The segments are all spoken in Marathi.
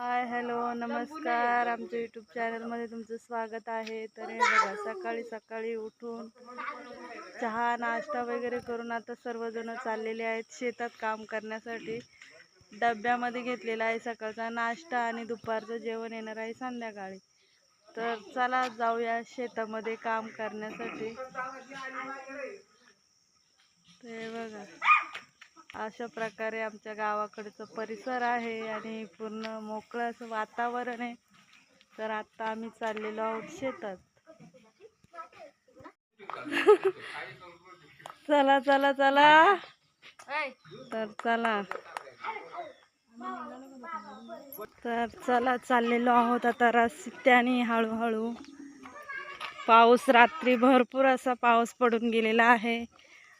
हाय हॅलो नमस्कार. आमच्या यूट्यूब चॅनलमध्ये तुमचं स्वागत आहे. तर हे बघा सकाळी सकाळी उठून चहा नाश्ता वगैरे करून आता सर्वजण चाललेले आहेत शेतात काम करण्यासाठी. डब्यामध्ये घेतलेला आहे सकाळचा नाश्ता आणि दुपारचं जेवण येणार आहे संध्याकाळी. तर चला जाऊया शेतामध्ये काम करण्यासाठी. ते बघा. अशा प्रकारे आमच्या गावाकडचं परिसर आहे आणि पूर्ण मोकळं असं वातावरण आहे. तर आता आम्ही चाललेलो आहोत शेतात. चला चला चला. तर चला. तर चला चाललेलो आहोत आता रस्त्याने हळूहळू. पाऊस रात्री भरपूर असा पाऊस पडून गेलेला आहे.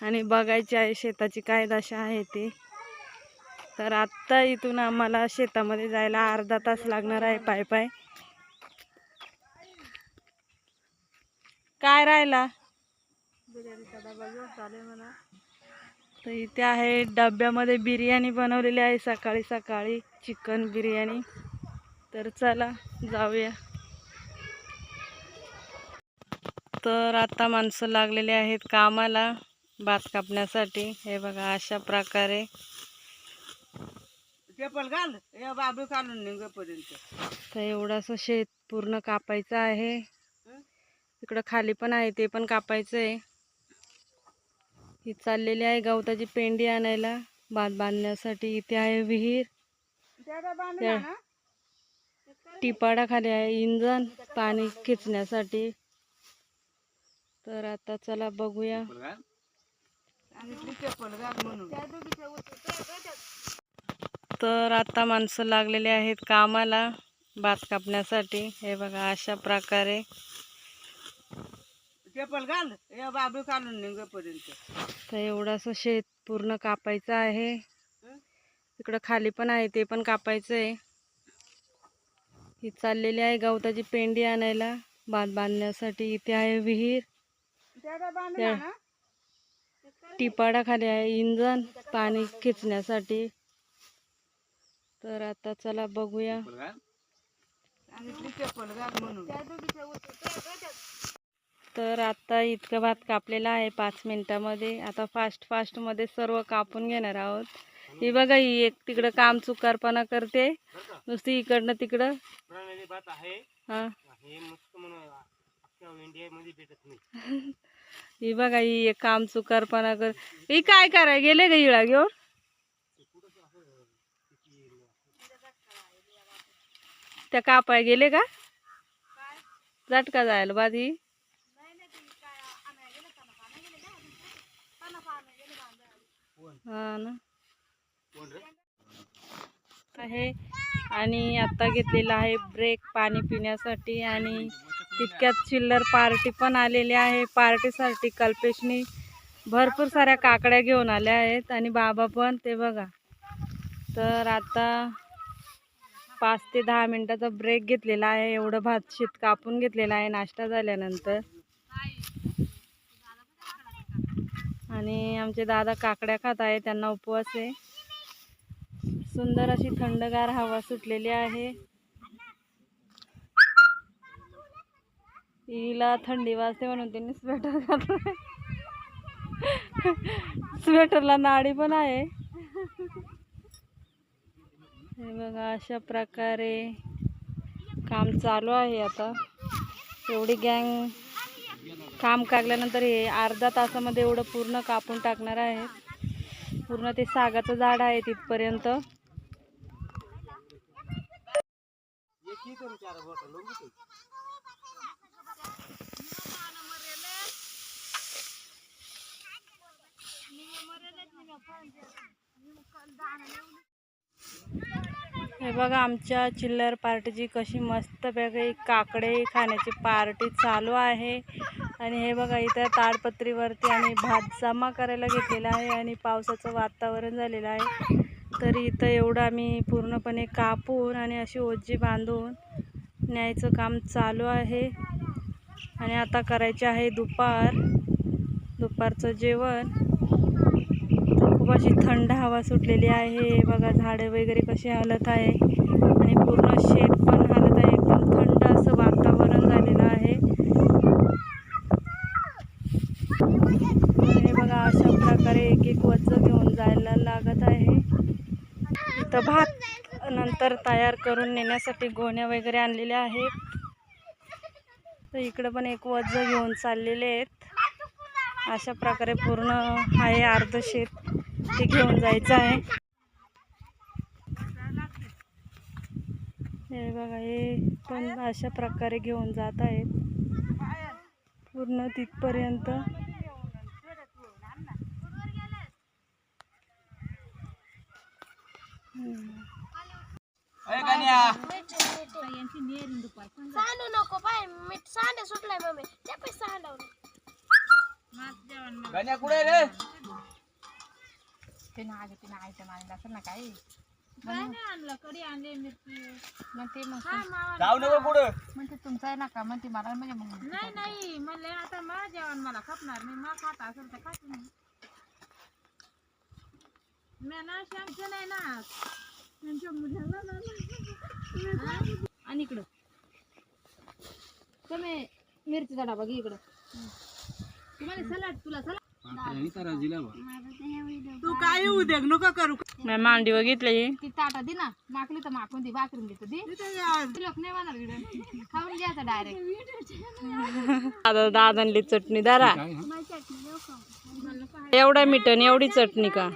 आणि बघायची आहे शेताची काय दशा आहे ती. तर आत्ता इथून आम्हाला शेतामध्ये जायला अर्धा तास लागणार आहे पाय पाय. काय राहिला? चालेल तर इथे आहे डब्यामध्ये बिर्याणी बनवलेली आहे सकाळी सकाळी चिकन बिर्याणी. तर चला जाऊया. तर आता माणसं लागलेली आहेत कामाला. भात कापण्यासाठी. हे बघा अशा प्रकारे. चप्पल घाल. या बाबू काढून निघपर्यंत तर एवढंसं शेत पूर्ण कापायचं आहे. इकडं खाली पण आहे ते पण कापायचं आहे ही चाललेली आहे गवताची पेंडी आणायला. भात बांधण्यासाठी इथे आहे विहीर. त्या टिपाडा खाली आहे इंजन पाणी खेचण्यासाठी. तर आता चला बघूया आणि तू चप्पल घाल म्हणून तर आता माणसं लागलेले आहेत कामाला भात कापण्यासाठी. हे बघा अशा प्रकारे. तर एवढंसं शेत पूर्ण कापायचं आहे. इकडं खाली पण आहे ते पण कापायचं आहे ही चाललेली आहे गवताची पेंडी आणायला. भात बांधण्यासाठी इथे आहे विहीर. त्या टिपाडा खाली आहे. इंजन पाणी खेचण्यासाठी. तर आता चला बघूया. तर आता इतकं भात कापलेला आहे पाच मिनिटामध्ये. आता फास्ट फास्टमध्ये सर्व कापून घेणार आहोत. ही बघा ही एक तिकडं काम चुकारपणा करते. नुसती इकडनं तिकडं. भात आहे. हां. ही बघा ही एक काम चुकारपणा कर. ही काय कराय गेले का इळा घेऊन? त्या कापाय गेले का? झटका जायला बाद ही. हा ना. आहे. आणि आता घेतलेला आहे ब्रेक पाणी पिण्यासाठी आणि तितक्यात चिल्लर पार्टी पण आलेली आहे. पार्टीसाठी कल्पेशनी भरपूर साऱ्या काकड्या घेऊन आल्या आहेत आणि बाबा पण ते बघा. तर आता पाच ते दहा मिनटाचा ब्रेक घेतलेला आहे. एवढं भात शीत कापून घेतलेला आहे. नाश्ता झाल्यानंतर. आणि आमचे दादा काकड्या खात आहे. त्यांना उपवास आहे. सुंदर अशी थंडगार हवा सुटलेली आहे. हिला थंडी वाजते म्हणून त्यांनी स्वेटर घातलं स्वेटरला नाडी पण आहे. हे बघा अशा प्रकारे काम चालू आहे आता. एवढी गँग काम काढल्यानंतर हे अर्धा तासामध्ये एवढं पूर्ण कापून टाकणार आहे. पूर्ण ते सागाचं झाड आहे तिथपर्यंत. हे बघा आमच्या चिल्लर पार्टीची कशी मस्तपैकी काकडे खाण्याची पार्टी चालू आहे. आणि हे बघा इथं ताडपत्रीवरती आम्ही भात जमा करायला घेतलेला आहे आणि पावसाचं वातावरण झालेलं आहे. तर इथं एवढं आम्ही पूर्णपणे कापून आणि अशी ओजी बांधून न्यायचं काम चालू आहे. आणि आता करायचे आहे दुपार. दुपारचं जेवण. खूप अशी थंड हवा सुटलेली आहे. बघा झाडं वगैरे कशी हलत आहे. आणि पूर्ण शेत पण हलत आहे. एकदम थंड असं वातावरण झालेलं आहे. हे बघा अशा प्रकारे एक एक वच घेऊन जायला लागत आहे. इथं भात नंतर तयार करून नेण्यासाठी गोण्या वगैरे आणलेल्या आहेत. तर इकडं पण एक वज घेऊन चाललेले आहेत. अशा प्रकारे पूर्ण आहे अर्ध शेत ते घेऊन जायचं आहे. हे बघा हे पण अशा प्रकारे घेऊन जात आहेत. पूर्ण तिथपर्यंत. सांडू नको बाय मीठ सांडे सुटलाय मम्मी. ते पण सांडवलं जाऊ नको पुढं. म्हणते तुमचा आहे नका म्हणते मला म्हणजे मग नाही नाही म्हणले आता मला जेवण मला खपणार नाही. मला खाता असेल तर खात नाही मी ना नाही ना. त्यांच्या मुलाला ना- आणि इकडं. तुम्ही मिरचीचा डबा घे इकडं. तुम्हाला सलाड तुला सलाड. मी मांडी बघितली ती ताटा दे ना. माकली तर माकून दी बाकरून देतो दी. लोक नाही इकडं. खाऊन घ्यायचं डायरेक्ट दादा दादांली चटणी दारा एवढा मिठण एवढी चटणी का?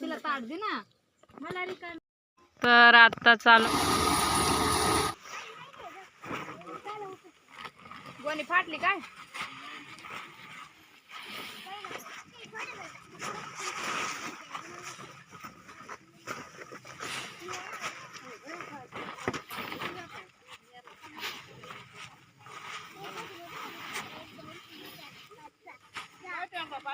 तिला ताट दे ना. तर आता चालू गोणी फाटली काय?